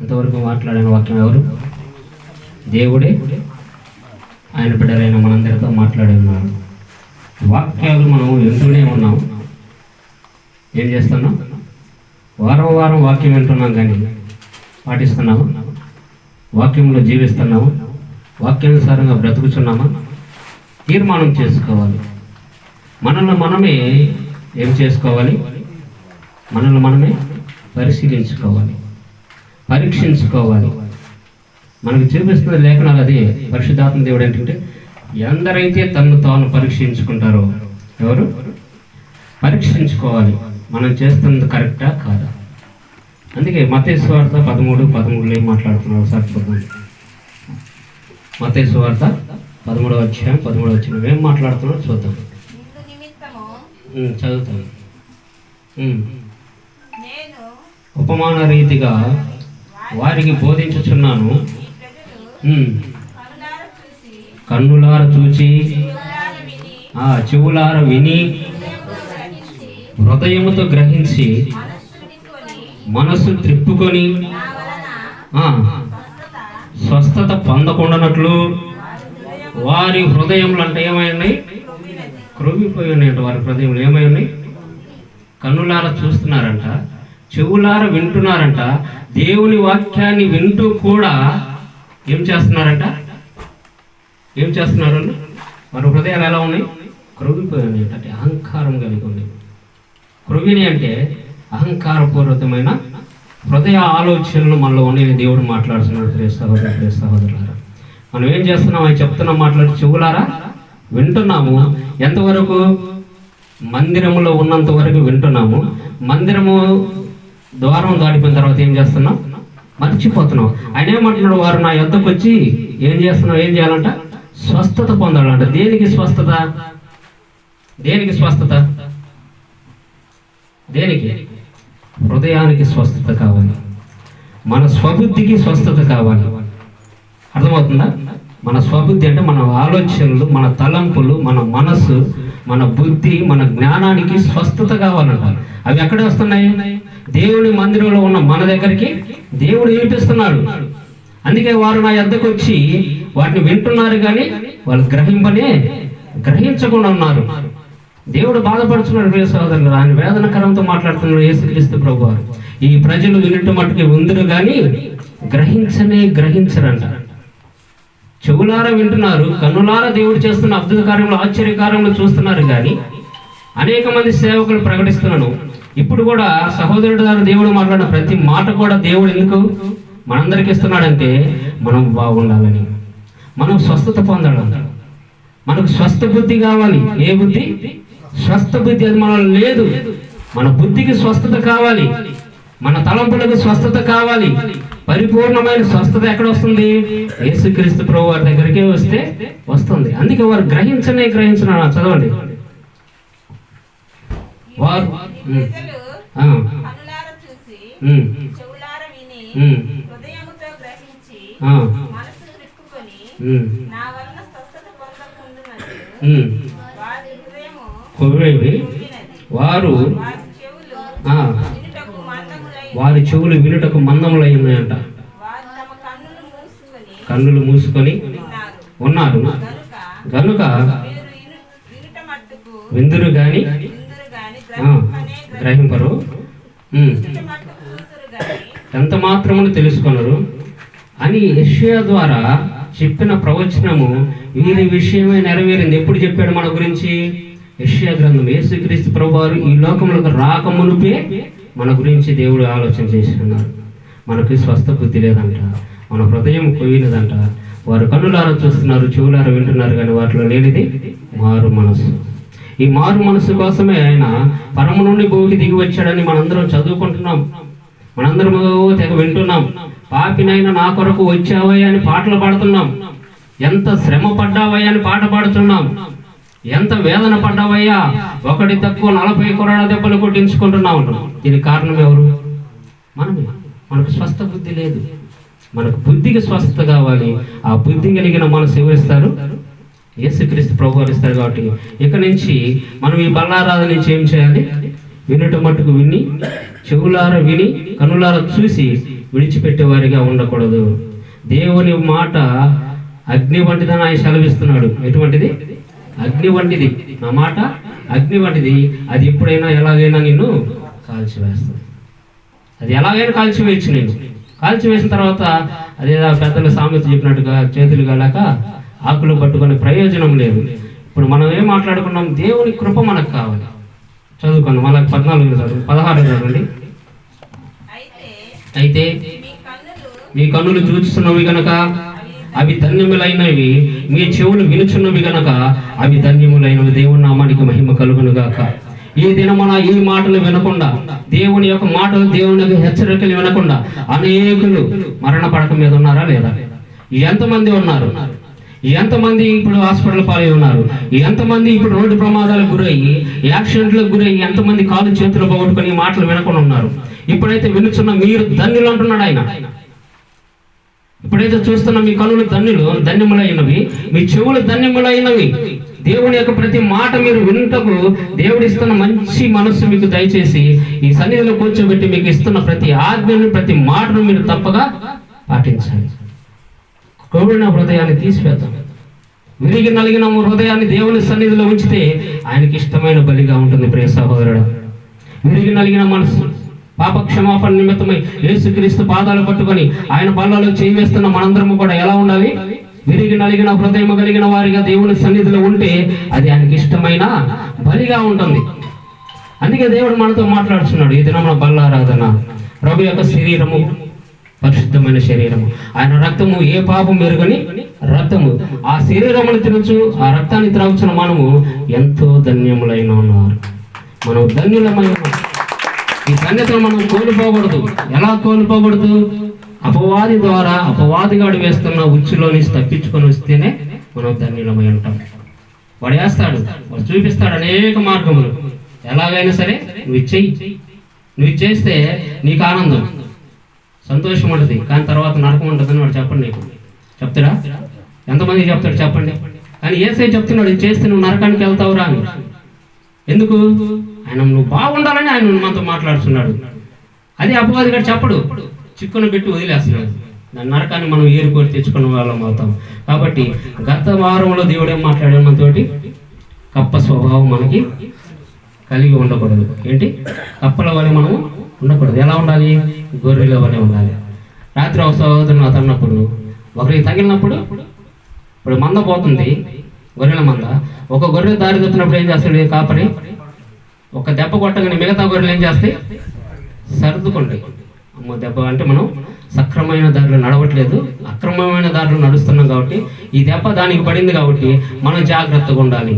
ఇంతవరకు మాట్లాడిన వాక్యం ఎవరు? దేవుడే. ఆయన బిడ్డలైన మనందరితో మాట్లాడి ఉన్నారు. వాక్యాలు మనం వింటూనే ఉన్నాం. ఏం చేస్తున్నాం? వారం వారం వాక్యం వింటున్నాం కానీ పాటిస్తున్నాము? వాక్యంలో జీవిస్తున్నాము? వాక్యానుసారంగా బ్రతుకుతున్నామా? తీర్మానం చేసుకోవాలి. మనల్ని మనమే ఏం చేసుకోవాలి? మనల్ని మనమే పరిశీలించుకోవాలి. పరీక్షించుకోవాలి. మనకు చూపిస్తున్న లేఖనాలు అది. పరిశుద్ధాత్మ దేవుడు ఏంటంటే ఎందరైతే తను తాను పరీక్షించుకుంటారో ఎవరు? పరీక్షించుకోవాలి. మనం చేస్తున్నది కరెక్టా కాదా? అందుకే మతేశ్వార్త పదమూడు పదమూడులో ఏం మాట్లాడుతున్నారు ఒకసారి చూద్దాం. మతేశ్వార్త పదమూడవ అధ్యాయం పదమూడవ వచ్చిన ఏం మాట్లాడుతున్నారో చూద్దాం. చదువుతాను ఉపమాన రీతిగా వారికి బోధించుచున్నాను. చూసి కన్నులార చూచి ఆ చెవులార విని హృదయముతో గ్రహించి మనస్సు త్రిప్పుకొని స్వస్థత పొందకుండానట్లు వారి హృదయములు అంటే ఏమై ఉన్నాయి? క్రొవ్వినది ఉన్నాయంట వారి హృదయములు. ఏమై ఉన్నాయి? కన్నులార చూస్తున్నారంట. చెవులార వింటున్నారంట దేవుని వాక్యాన్ని వింటూ కూడా ఏం చేస్తున్నారంట? ఏం చేస్తున్నారు? మన హృదయాలు ఎలా ఉన్నాయి? క్రొవ్విపోయి అంటే అహంకారం కలిగి ఉన్నాయి. క్రొవ్విని అంటే అహంకారపూర్వకమైన హృదయ ఆలోచనలు మనలో ఉన్నాయి దేవుడు మాట్లాడుతున్నాడు. ప్రియ సహోదరు ప్రియ సహోదరులారా మనం ఏం చేస్తున్నాం అని చెప్తున్నాం మాట్లాడి చెవులారా? వింటున్నాము. ఎంతవరకు? మందిరములో ఉన్నంత వరకు వింటున్నాము. మందిరము ద్వారం దాటిపోయిన తర్వాత ఏం చేస్తున్నాం మర్చిపోతున్నాం ఆయన ఏమంటున్నాడు? వారు నా యొద్దకు వచ్చి ఏం చేస్తున్నావు? ఏం చేయాలంట? స్వస్థత పొందాలంట. దేనికి స్వస్థత? దేనికి స్వస్థత? దేనికి? హృదయానికి స్వస్థత కావాలి. మన స్వబుద్ధికి స్వస్థత కావాలి. అర్థమవుతుందా? మన స్వబుద్ధి అంటే మన ఆలోచనలు మన తలంపులు మన మనస్సు మన బుద్ధి మన జ్ఞానానికి స్వస్థత కావాలంట. అవి ఎక్కడ వస్తున్నాయి? దేవుని మందిరంలో ఉన్న మన దగ్గరికి దేవుడు వినిపిస్తున్నాడు అందుకే వారు నా ఎద్దకు వచ్చి వాటిని వింటున్నారు కానీ వాళ్ళు గ్రహింపనే గ్రహించకుండా ఉన్నారు. దేవుడు బాధపడుతున్నాడు ప్రియ సోదరులు ఆయన వేదనకరంతో మాట్లాడుతున్నాడు యేసుక్రీస్తు ప్రభు ఈ ప్రజలు వినట్టు మట్టుకు ఉందరు కానీ గ్రహించనే గ్రహించరంట. చెవులారా వింటున్నారు కన్నులారా దేవుడు చేస్తున్న అద్భుత కార్యంలో ఆశ్చర్యకార్యంలో చూస్తున్నారు కానీ అనేక మంది సేవకులు ప్రకటిస్తున్నాను ఇప్పుడు కూడా సహోదరుడు గారు దేవుడు మాట్లాడిన ప్రతి మాట కూడా దేవుడు ఎందుకు మనందరికి ఇస్తున్నాడంటే మనం బాగుండాలని. మనం స్వస్థత పొందడం. మనకు స్వస్థ బుద్ధి కావాలి. ఏ బుద్ధి? స్వస్థ బుద్ధి అది మనం లేదు. మన బుద్ధికి స్వస్థత కావాలి. మన తలంపులకు స్వస్థత కావాలి. పరిపూర్ణమైన స్వస్థత ఎక్కడ వస్తుంది? యేసుక్రీస్తు ప్రభు వారి దగ్గరికి వస్తే వస్తుంది. అందుకే వారు గ్రహించనే గ్రహించిన చదవండి. వారు ప్రజలు ఆ, కనులార చూసి ఉమ్, చెవులార విని ఉమ్, హృదయముతో గ్రహించి ఆ, మనసు త్రిప్పుకొని ఉమ్, నా వలన స్వస్థత పొందకుండునట్లు ఉమ్. వారి హృదయము వారు వారి చెవులు వినుటకు మందములై వారి చెవులు వినుటకు మందములై ఉన్నాయంట. వారు తమ కన్నులు మూసుకొని ఉన్నారు. కనుక గనుక విందురు గాని గ్రహింపరు. ఎంత మాత్రమును తెలుసుకొనరు? అని యెషయా ద్వారా చెప్పిన ప్రవచనము వీరి విషయమే నెరవేరింది. ఎప్పుడు చెప్పాడు మన గురించి? యెషయా గ్రంథం యేసుక్రీస్తు ప్రభువారు ఈ లోకములకు రాకమునుపే మన గురించి దేవుడు ఆలోచన చేస్తున్నారు మనకి స్వస్థ బుద్ధి లేదంట. మన హృదయం పోయినదంట వారు కన్నులారా చూస్తున్నారు చెవులారా వింటున్నారు కానీ వాటిలో లేనిది మారు మనసు. ఈ మారు మనసు కోసమే ఆయన పరమ నుండి భూమికి దిగి వచ్చాడని మనందరం చదువుకుంటున్నాం. మనందరం తెగ వింటున్నాం. పాపినైనా నా కొరకు వచ్చావయ్యా అని పాటలు పాడుతున్నాం. ఎంత శ్రమ పడ్డావయ్యా అని పాట పాడుతున్నాం. ఎంత వేదన పడ్డావయ్యా? ఒకటి తక్కువ నలభై కొరడ దెబ్బలు కొట్టించుకుంటున్నా ఉంటున్నాం దీనికి కారణం ఎవరు? మనమే. మనకు స్వస్థ బుద్ధి లేదు. మనకు బుద్ధికి స్వస్థత కావాలి. ఆ బుద్ధి కలిగిన మనసు ఎవరిస్తారు? యేసుక్రీస్తు ప్రభు ఇస్తారు కాబట్టి ఇక నుంచి మనం ఈ బలారాధన నుంచి ఏం చేయాలి? వినటం మట్టుకు విని చెవులార విని కనులార చూసి విడిచిపెట్టేవారిగా ఉండకూడదు. దేవుని మాట అగ్ని వంటిదని ఆయన సెలవిస్తున్నాడు. ఎటువంటిది? అగ్ని వంటిది. నా మాట అగ్ని వంటిది. అది ఎప్పుడైనా ఎలాగైనా నిన్ను కాల్చివేస్తుంది. అది ఎలాగైనా కాల్చివేయచ్చు నేను. కాల్చివేసిన తర్వాత అదే పెద్దల పెద్దలు సామెత చెప్పినట్టుగా చేతులు కాలాక ఆకులు పట్టుకునే ప్రయోజనం లేదు. ఇప్పుడు మనం ఏం మాట్లాడుకున్నాం? దేవుని కృప మనకు కావాలి. చదువుకోండి మళ్ళీ పద్నాలుగు చదువు పదహారు చదవండి. అయితే అయితే మీ కన్నులు చూస్తున్నవి గనక అవి ధన్యములైనవి. మీ చెవులు వినుచున్నవి గనక అవి ధన్యములైనవి. దేవుని నామానికి మహిమ కలుగును గాక ఈ దినమున ఈ మాటలు వినకుండా దేవుని యొక్క మాటలు దేవుని యొక్క హెచ్చరికలు వినకుండా అనేకులు మరణ పడక మీద ఉన్నారా లేదా? ఎంతమంది ఉన్నారు? ఎంతమంది ఇప్పుడు హాస్పిటల్ పాలై ఉన్నారు? ఎంతమంది ఇప్పుడు రోడ్డు ప్రమాదాలకు గురయ్యి యాక్సిడెంట్లకు గురయ్యి ఎంతమంది కాలు చేతులు పోగొట్టుకొని మాటలు వినకుండా ఉన్నారు? ఇప్పుడైతే వినుచున్న మీరు ధన్యులు అంటున్నాడు ఆయన. ఇప్పుడైతే చూస్తున్న మీ కనులు ధన్యులు ధన్యములైనవి మీ చెవులు ధన్యములైనవి దేవుని యొక్క ప్రతి మాట మీరు వినుటకు దేవుడు ఇస్తున్న మంచి మనస్సు మీకు దయచేసి ఈ సన్నిధిలో కూర్చోబెట్టి మీకు ఇస్తున్న ప్రతి ఆజ్ఞను ప్రతి మాటను మీరు తప్పగా పాటించాలి. కోవిన హృదయాన్ని తీసివేద్దాం. విరిగి నలిగిన హృదయాన్ని దేవుని సన్నిధిలో ఉంచితే ఆయనకి ఇష్టమైన బలిగా ఉంటుంది ప్రియ సహోదరుడు. విరిగి నలిగిన మనసు పాప క్షమాపణ నిమిత్తమై యేసుక్రీస్తు పాదాలు పట్టుకొని ఆయన బల్లలో చేయివేస్తున్న మనందరము కూడా ఎలా ఉండాలి? విరిగి నలిగిన హృదయం కలిగిన వారిగా దేవుని సన్నిధిలో ఉంటే అది ఆయనకి ఇష్టమైన బలిగా ఉంటుంది. అందుకే దేవుడు మనతో మాట్లాడుతున్నాడు ఈ దినమున బల్లారాధన ప్రభు యొక్క శరీరము పరిశుద్ధమైన శరీరము. ఆయన రక్తము ఏ పాపం మెరుగని రక్తము. ఆ శరీరమును తినచ్చు ఆ రక్తాన్ని త్రాగుచున్న మనము ఎంతో ధన్యములైన ఉన్నారు. మనం ధన్యులమైన ఈ ధన్యతను మనం కోల్పోకూడదు. ఎలా కోల్పోకూడదు? అపవాది ద్వారా అపవాదిగాడు వేస్తున్న ఉచ్చులో నుంచి తప్పించుకొని వస్తేనే మనం ధన్యులమై ఉంటాం. వాడు వేస్తాడు వాడు చూపిస్తాడు అనేక మార్గములు. ఎలాగైనా సరే నువ్వు చెయ్యి. నువ్వు చేస్తే నీకు ఆనందం. సంతోషం ఉంటుంది కానీ తర్వాత నరకం ఉంటుందని వాడు చెప్పండి నీకు. చెప్తాడా? ఎంతమంది చెప్తాడు చెప్పండి. కానీ ఏసై చెప్తున్నాడు ఇది చేస్తే నువ్వు నరకానికి వెళ్తావురా అని. ఎందుకు? ఆయన నువ్వు బాగుండాలని ఆయన మనతో మాట్లాడుతున్నాడు. అది అపవాది గారు చెప్పడు. చిక్కును పెట్టి వదిలేస్తున్నాడు. దాని నరకాన్ని మనం ఏరుకోరి తెచ్చుకున్న వాళ్ళం అవుతాం. కాబట్టి గత వారంలో దేవుడేం మాట్లాడాడు మనతోటి? కప్ప స్వభావం మనకి కలిగి ఉండకూడదు. ఏంటి? కప్పల వలె మనము ఉండకూడదు. ఎలా ఉండాలి? గొర్రెలు అవన్నీ ఉండాలి. రాత్రి ఒక సహోదరుని అతన్నప్పుడు ఒకరికి తగిలినప్పుడు ఇప్పుడు మంద పోతుంది గొర్రెల మంద. ఒక గొర్రె దారి తప్పినప్పుడు ఏం చేస్తాడు? కాపరి ఒక దెబ్బ కొట్టగానే మిగతా గొర్రెలు ఏం చేస్తాయి? సర్దుకుంటాయి. అమ్మో దెబ్బ అంటే మనం సక్రమైన దారిలో నడవట్లేదు. అక్రమమైన దారిలో నడుస్తున్నాం కాబట్టి ఈ దెబ్బ దానికి పడింది కాబట్టి మనం జాగ్రత్తగా ఉండాలి.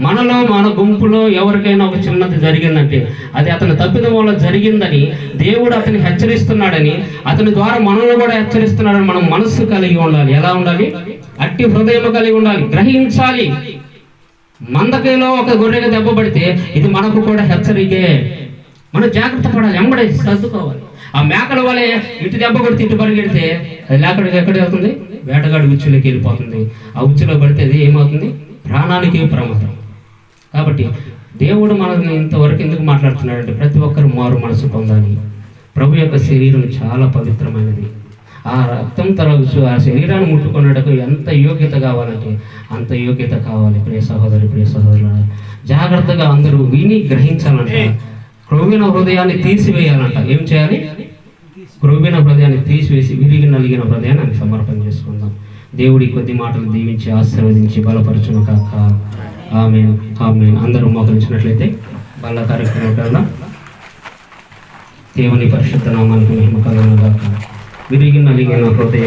మనలో మన గుంపులో ఎవరికైనా ఒక చిన్నది జరిగిందంటే అది అతని తప్పిదం వల్ల జరిగిందని దేవుడు అతని హెచ్చరిస్తున్నాడని అతని ద్వారా మనల్ని కూడా హెచ్చరిస్తున్నాడని మనం మనస్సు కలిగి ఉండాలి. ఎలా ఉండాలి? అట్టి హృదయం కలిగి ఉండాలి. గ్రహించాలి. మందకేలో ఒక గొర్రెగా దెబ్బ పడితే ఇది మనకు కూడా హెచ్చరికే. మనం జాగ్రత్త పడాలి ఎంబడే సర్దుకోవాలి. ఆ మేకల వలె ఇటు దెబ్బ కొడితే ఇటు పరిగెడితే అది లేకుండా ఎక్కడ వెళ్తుంది? వేటగాడి ఉచ్చులోకి వెళ్ళిపోతుంది. ఆ ఉచ్చులో పడితే అది ఏమవుతుంది? ప్రాణానికి ప్రమాదం. కాబట్టి దేవుడు మనల్ని ఇంతవరకు ఎందుకు మాట్లాడుతున్నాడంటే ప్రతి ఒక్కరు మారు మనసు పొందాలి. ప్రభు యొక్క శరీరం చాలా పవిత్రమైనది. ఆ రక్తం తరగచ్చు ఆ శరీరాన్ని ముట్టుకున్నటకు ఎంత యోగ్యత కావాలంటే అంత యోగ్యత కావాలి. ప్రియ సహోదరి ప్రియ సహోదరుల జాగ్రత్తగా అందరూ విని గ్రహించాలంట. క్రొవ్విన హృదయాన్ని తీసివేయాలంట. ఏం చేయాలి? క్రొవ్విన హృదయాన్ని తీసివేసి విరిగి నలిగిన హృదయాన్ని సమర్పణ చేసుకుందాం. దేవుడి కొద్ది మాటలు దీవించి ఆశీర్వదించి బలపరచును కాక. ఆమె ఆమె అందరూ మోకరించినట్లయితే బల్ల కార్యక్రమం దేవుని పరిశుద్ధ నామానికి మహిమ కలుగును గాక విరిగి నలిగిన హృదయం.